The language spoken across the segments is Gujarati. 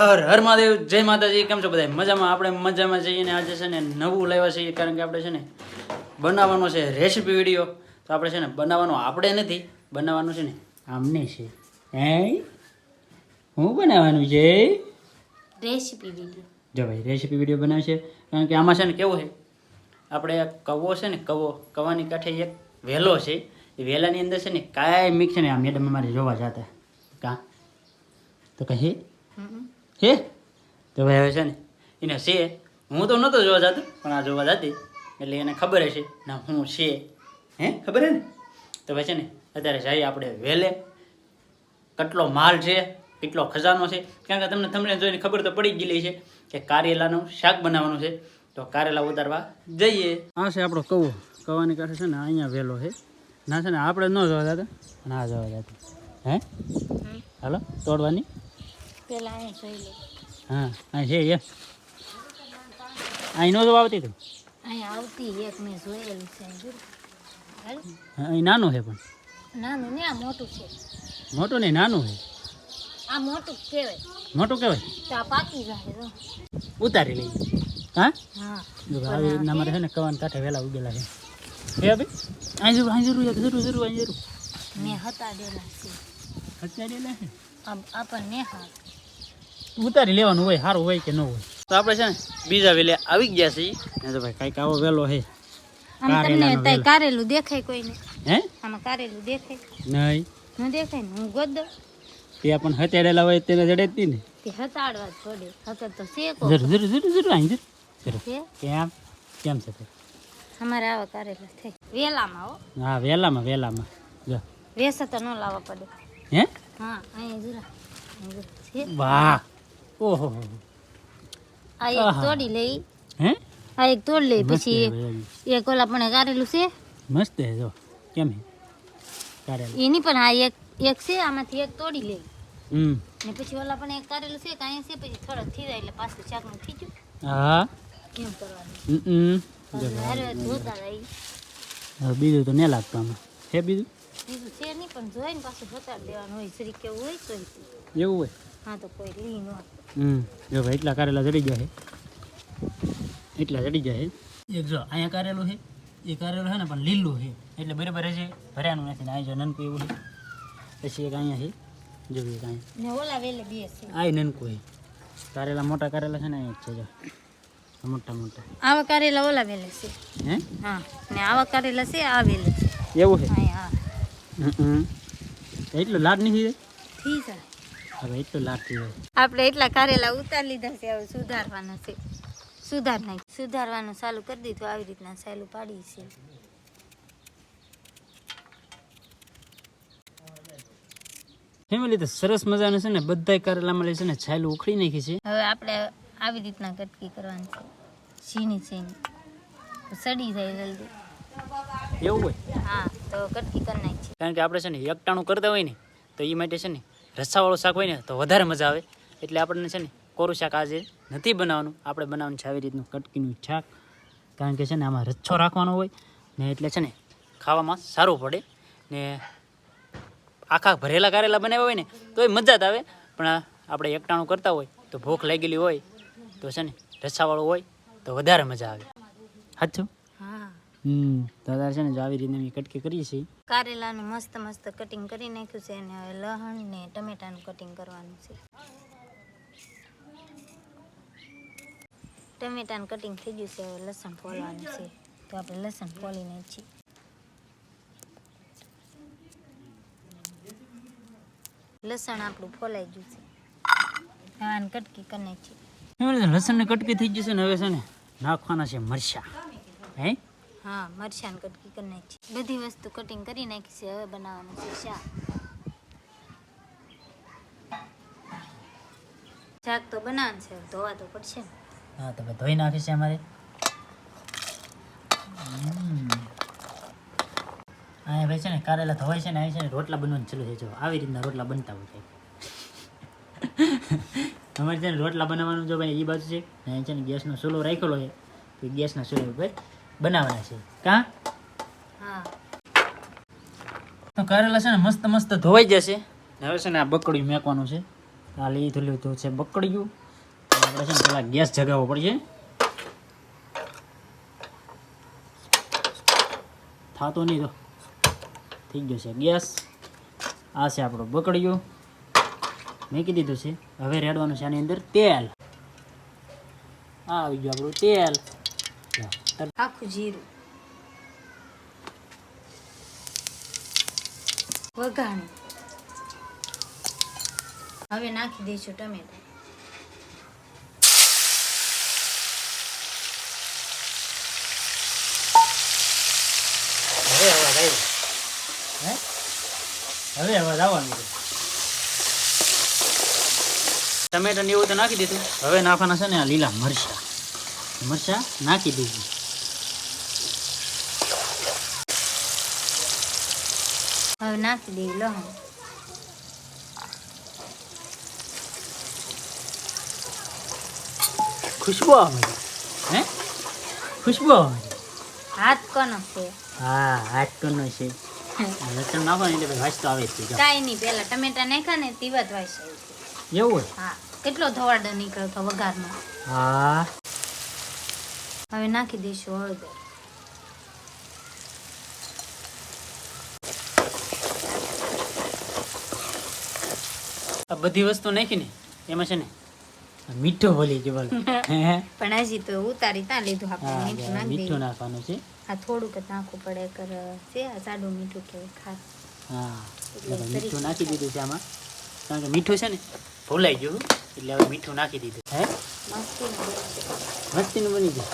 હર હર મહાદેવ જય માતાજી કેમ છો બધા મજામાં? આપણે મજામાં જઈએ ને આજે છે ને નવું લેવા છીએ કારણ કે આપણે છે ને બનાવવાનો છે રેસીપી વીડિયો તો આપણે છે ને બનાવવાનો આપણે નથી બનાવવાનું છે ને આમને છે. હે? હું બનાવવાનું છે? રેસીપી વીડિયો જો ભાઈ રેસીપી વીડિયો બનાવે છે. કારણ કે આમાં છે ને કેવું છે? આપણે કવો છે ને કવો કવાની કાંઠે એક વેલો છે. એ વેલાની અંદર છે ને કાંઈ મિક્સ છે ને આ મેડમ અમારે જોવા જતા. કાં? તો કહે? હે? તો ભાઈ હવે છે ને એને છે. હું તો નહોતો જોવા જતો પણ આ જોવા જતી. એટલે એને ખબર હશે ના હું છે. હે? ખબર હે ને? તો ભાઈ છે ને અત્યારે જઈએ આપણે વહેલે. કેટલો માલ છે કેટલો ખજાનો છે. કારણ કે તમને તમને જોઈને ખબર તો પડી ગયેલી છે કે કારેલાનું શાક બનાવવાનું છે. તો કારેલા ઉતારવા જઈએ. આ છે આપણો કવો. કવાની કાંઠે છે ને અહીંયા વહેલો છે. ના છે ને આપણે ન જોવા જતા. આ જોવા જતા. હે? હાલો તોડવાની. પેલા અહીં જોઈ લે. હા અહીં છે એમ અહીં નો આવતી તું? અહીં આવતી એક મેં જોયેલું છે અહીં નાનું છે પણ. નાનું ને આ મોટું છે. મોટું નહીં નાનું છે? આ મોટું કહેવાય. મોટું કહેવાય? તો આ પાકી જાય તો. ઉતારી લઈ. હા? હા. જો આવી રીતના અમારે છે ને કવાન કાંઠે વહેલા ઉગેલા છે. એ ભાઈ? અહીં જરૂર અહીં જરૂર જરૂર જરૂર અહીં જરૂર. મેં હતાડેલા છે. હતા દેલા છે આપણને હા ઉતારી લેવાનું હોય સારું હોય કે ન હોય. તો આપણે છે ને બીજા વેલે આવી ગયા છીએ. ને તો ભાઈ કાંઈક આવો વેલો તમને વેલો. કારેલું દેખાય કોઈને? હે? આમાં કારેલું દેખાય? નહીં. ન દેખાય ને? હું ગોદો તે પણ હતાડેલા હોય તેને જડેતી તે હતાડવા પડે. હતર તો શેકો ને અહીં કેમ? કેમ છે તે? અમારે આવા કારેલા વેલામાં હો. હા વેલામાં વેલામાં. જો. વેસે તો ન લાવવા પડે. હે? હા અહીં જરા વાહ. ઓહો. આ એક તોડી લઈ. હે? આ એક તોડ લઈ પછી એક ઓલા પણ કારેલું છે. મસ્ત જો. કેમ હે એની પણ આ એક એક છે આમાંથી એક તોડી લઈ. હમ. ને પછી ઓલા પણ એક કારેલું છે કાંઈ છે પછી થોડોક થઈ જાય એટલે પાછું ચાકનું થઈ ગયું. હા. કેમ કરવાનું? હમ. જો બીજું તો નહીં લાગતું આમાં. હે બીજું? બીજું છે નહીં પણ જોઈને પાછું બતાડી દેવાનું હોય. શ્રી કેવું હોય તો એવું હોય? હા તો કોઈ લઈ ન હમ. જો ભાઈ એટલા કારેલા ચડી ગયા છે. એટલા ચડી ગયા છે. એક જો અહીંયા કારેલું છે એ કારેલું છે ને પણ લીલું છે. એટલે બરાબર છે ભર્યાનું નથી ને અહીં જો નનકું એવું છે. પછી એક અહીંયા છે જો એક અહીંયા. ઓલા વેલે બે છે. આ નનકું છે. કારેલા મોટા કારેલા છે ને અહીંયા છે જો. મોટા મોટા. આવા કારેલા ઓલા વેલે છે. હે? હા ને આવા કારેલા છે આ વેલે છે. એવું છે? હા. એટલો લાડ નથી જાય થઈ જાય હવે એટલો થઈ આપણે એટલા કારેલા ઉતાર લીધા છે હવે સુધારવાના છે. સુધાર નાખ સુધારવાનું ચાલુ કરી દીધું આવી રીતના ચાલુ પાડી છે. ફેમિલી તો સરસ મજાનું છે ને બધાય કરેલા મળે છે ને છાયલું ઉખડી નાખી છે. હવે આપણે આવી રીતના કટકી કરવાની છે. ઝીણી ઝીણી. સડી જાય જલ્દી. એવું હોય? હા તો કટકી કરી નાખી કારણ કે આપણે છે ને એકટાણું કરતા હોય ને તો એ માટે છે ને રસાવાળું શાક હોય ને તો વધારે મજા આવે. એટલે આપણને છે ને કોરું શાક આજે નથી બનાવવાનું. આપણે બનાવવાનું છે આવી રીતનું કટકીનું શાક. કારણ કે છે ને આમાં રચ્છો રાખવાનો હોય ને એટલે છે ને ખાવામાં સારું પડે. ને આખા ભરેલા કારેલા બનાવ્યા હોય ને તો એ મજા જ આવે. પણ આપણે એકટાણું કરતા હોય તો ભૂખ લાગેલી હોય તો છે ને રસાવાળું હોય તો વધારે મજા આવે. સાચું? હા. હમ તો છે ને જો આવી રીતે અમે કટકી કરીએ છીએ. કારેલાનું મસ્ત મસ્ત કટિંગ કરી નાખ્યું છે અને હવે લહણ ને ટમેટાનું કટિંગ કરવાનું છે. ટમેટાનું કટિંગ થઈ ગયું છે, હવે લસણ ફોલવાનું છે. તો આપણે લસણ ફોલી નાખીએ. લસણ આપણું ફોલાઈ ગયું છે. આને કટકી કરી નાખીએ. લસણ ને કટકી થઈ જશે ને હવે છે ને નાખવાના છે મરચા. હે? હા મરચાં કટકી કરી નાખી. બધી વસ્તુ કટિંગ કરી નાખી છે, હવે બનાવવાનું છે શાક. શાક તો બનાવવાનું છે ધોવા તો પડશે હા, તો ધોઈ નાખી છે અમારે. અહીંયા ભાઈ છે ને, કારેલા ધોવાય છે ને અહીં છે ને, રોટલા બનવાનું ચાલુ છે. જો, આવી રીતના રોટલા બનતા હોય છે. અમારે છે ને, રોટલા બનાવવાનું જો ભાઈ એ બાજુ છે. ને છે ને, ગેસનો ચૂલો રાખેલો છે. તો ગેસના ચૂલા ઉપર બનાવવાના છે. કાં? હા. તો કારેલા છે ને મસ્ત મસ્ત ધોવાઈ જશે. હવે છે ને આ બકડ્યું મેકવાનું છે. આ લીધું લીધું છે બકડ્યું. આપણે છે ને પેલા ગેસ જગાવવો પડશે. થતો નહીં તો થઈ ગયો છે ગેસ. આ છે આપણું બકડ્યું. મેકી દીધું છે. હવે રેડવાનું છે આની અંદર તેલ. આ આવી ગયું આપણું તેલ. આખું જીરું વઘાણું હવે નાખી દઈશું ટમેટા હવે અવાજ આવ્યો હે હવે અવાજ આવવાનું છે ટમેટા ને એવું તો નાખી દીધું હવે નાખવાના છે ને આ લીલા મરચા મરચા નાખી દીધું હવે નાખી દઈએ લહણ ખુશ્બુ આવે હે? ખુશ્બુ આવે હાથ કોનો છે? હા હાથ કોનો છે? લસણ નાખો ને એટલે વાસ તો આવે છે કાઈ નહીં પેલા ટમેટા નાખ્યા ને તીવત વાઈસ એવું હોય? હા કેટલો ધવાડો નીકળ્યો હતો વઘારમાં? હા. હવે નાખી દઈશું હળદર. આ બધી વસ્તુ નાખી ને એમાં છે ને મીઠો ભલી કે બોલો. હે પણ હજી તો ઉતારી ત્યાં લીધું આપણે મીઠું નાખી મીઠું નાખવાનું છે. આ થોડુંક જ નાખવું પડે કર છે આ સાડું મીઠું કે ખાસ હા મીઠું નાખી દીધું છે આમાં. કારણ કે મીઠું છે ને ભૂલાઈ ગયું એટલે હવે મીઠું નાખી દીધું. હે? મસ્તી મસ્તીનું બની ગયું.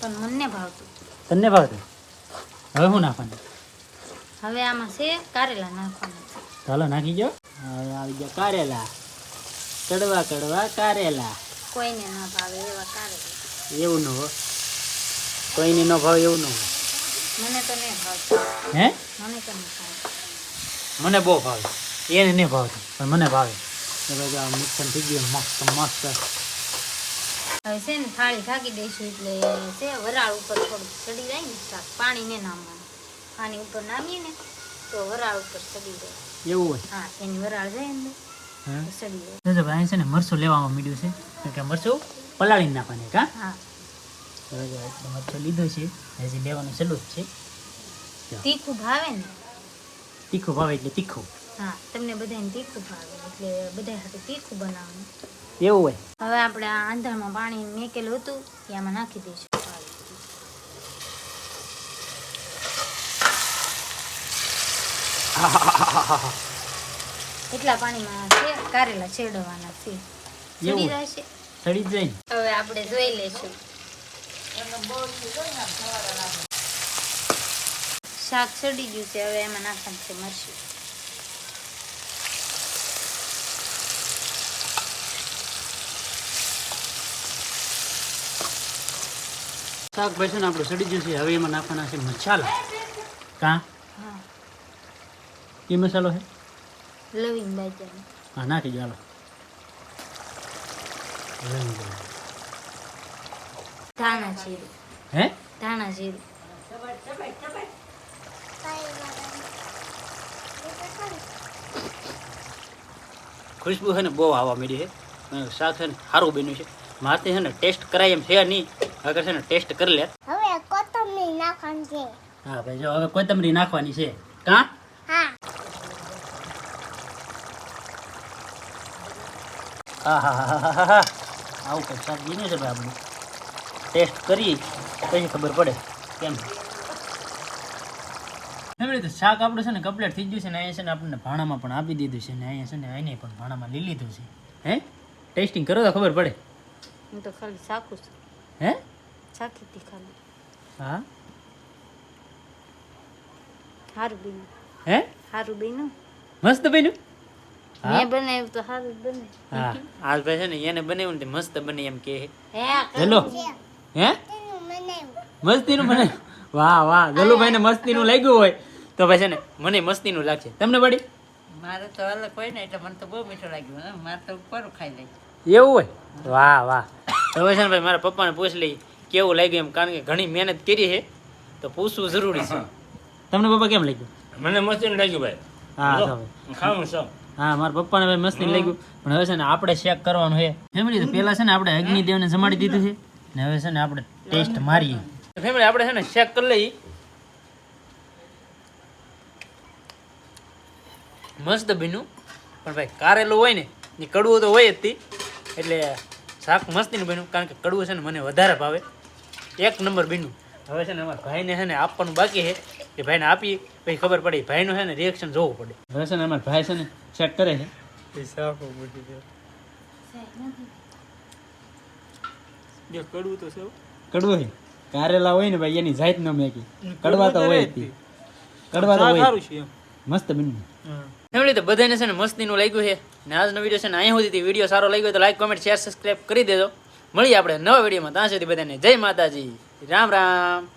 પણ મને ભાવતું. તને ભાવતું? હવે શું નાખવાનું? હવે આમાં છે કારેલા નાખવાના. ચાલો નાખી જો હવે આવી ગયા કારેલા. કડવા કડવા કારેલા. કોઈને ન ભાવે એવા કારેલા. એવું ન હોય કોઈને ન ભાવે એવું ન હોય મને તો નહીં ભાવતું. હે? મને તો નહીં ભાવતું મને બહુ ભાવે. એને નહીં ભાવતું પણ મને ભાવે. એટલે જો આ મિક્સર થઈ ગયું મસ્ત મસ્ત. હવે છે ને થાળી ઢાંકી દઈશું એટલે છે વરાળ ઉપર થોડુંક ચડી જાય ને પાણી ને નામવાનું. પાણી ઉપર નામીએ ને તો વરાળ ઉપર ચડી જાય. એવું હોય? હા એની વરાળ જાય એમ જો ભાઈ છે ને મરચું લેવામાં મીડ્યું છે. કારણ કે મરચું પલાળીને નાખવાની કા હા? મરચું લીધું છે. હજી લેવાનું ચાલુ જ છે. તીખું ભાવે ને? તીખું ભાવે એટલે તીખું. હા તમને બધાને તીખું ભાવે એટલે બધા સાથે તીખું બનાવવાનું. એવું હોય? હવે આપણે આ આંધણમાં પાણી મેકેલું હતું એ આમાં નાખી દઈશું. એટલા પાણીમાં છે કારેલા છેડવાના છે. ચડી જશે. ચડી જાય હવે આપણે જોઈ લેશું શાક ચડી ગયું છે હવે એમાં નાખવાનું છે મરચું. શાકભાઈ છે ને આપણું સડી ગયું છે હવે એમાં નાખવાના છે મસાલા. કાં? એ મસાલો છે લવિંગ બાજરાનું હા નાખી દો હાલો ધાણા જીરું હે ધાણા જીરું ખુશ્બુ છે ને બહુ આવવા માંડી છે. શાક છે ને સારું બન્યું છે. માથે છે ને ટેસ્ટ કરાય એમ છે નહીં. અગર છે ને ટેસ્ટ કરી લે. હવે કોથમરી નાખવાની છે. હા ભાઈ જો હવે કોથમરી નાખવાની છે. કા હા હા હા હા હા હા હા આવું કંઈક શાક બન્યું છે ભાઈ આપણે? ટેસ્ટ કરી પછી ખબર પડે. કેમ? એમણે તો શાક આપણે છે ને કમ્પ્લીટ થઈ ગયું છે ને અહીંયા છે ને આપણને ભાણામાં પણ આપી દીધું છે ને અહીંયા છે ને એને પણ ભાણામાં લઈ લીધું છે. હે? ટેસ્ટિંગ કરો તો ખબર પડે. હું તો ખાલી શાકું છું. હે? શાકી હતી ખાલી. હા? સારું બન્યું. હે? સારું બન્યું. મસ્ત બન્યું? હા મેં બનાવ્યું તો સારું બને. હા. આજ ભાઈ છે ને એને બનાવ્યું ને મસ્ત બને એમ કે હેલો. હે? મસ્તીનું મને વાહ વાહ. ગલુભાઈને મસ્તીનું લાગ્યું હોય. તો પછી છે ને મને મસ્તીનું લાગશે. તમને પડી મારે તો અલગ હોય ને એટલે મને તો બહુ મીઠું લાગ્યું. મારે તો ઉપર ખાઈ લઈ એવું હોય? વાહ વાહ. તો છે ને ભાઈ મારા પપ્પાને પૂછ લઈ કેવું લાગ્યું એમ કારણ કે ઘણી મહેનત કરી છે. તો પૂછવું જરૂરી છે. તમને પપ્પા કેમ લાગ્યું? મને મસ્તી લાગ્યું ભાઈ. હા. ખાવું હા મારા પપ્પાને ભાઈ મસ્તી લાગ્યું. પણ હવે છે ને આપણે ચેક કરવાનું છે. ફેમિલી તો પહેલા છે ને આપણે અગ્નિદેવને જમાડી દીધું છે. ને હવે છે ને આપણે ટેસ્ટ મારીએ. ફેમિલી આપણે છે ને ચેક કરી લઈએ. મસ્ત બીનું પણ ભાઈ કારેલું હોય ને એ કડવું તો હોય જ તી. એટલે શાક મસ્તીનું બન્યું. કારણ કે કડવું છે ને મને વધારે ભાવે. એક નંબર બીનું હવે છે ને અમારા ભાઈને છે ને આપવાનું બાકી છે. કે ભાઈને આપી પછી ખબર પડી ભાઈનું છે ને રિએક્શન જોવું પડે. હવે છે ને અમારા ભાઈ છે ને ચેક કરે છે. કડવું તો છે કડવું છે. કારેલા હોય ને ભાઈ એની જાત ન મેકી કડવા તો હોય. કડવા તો હોય મસ્ત બન્યું. ફેમિલી તો બધાને છે ને મસ્તીનું લાગ્યું છે. ને આજનો વીડિયો છે ને અહીંયા સુધી વીડિયો સારો લાગ્યો તો લાઈક કોમેન્ટ શેર સબસ્ક્રાઈબ કરી દેજો. મળીએ આપણે નવા વિડીયોમાં. ત્યાં સુધી બધાને જય માતાજી. રામ રામ.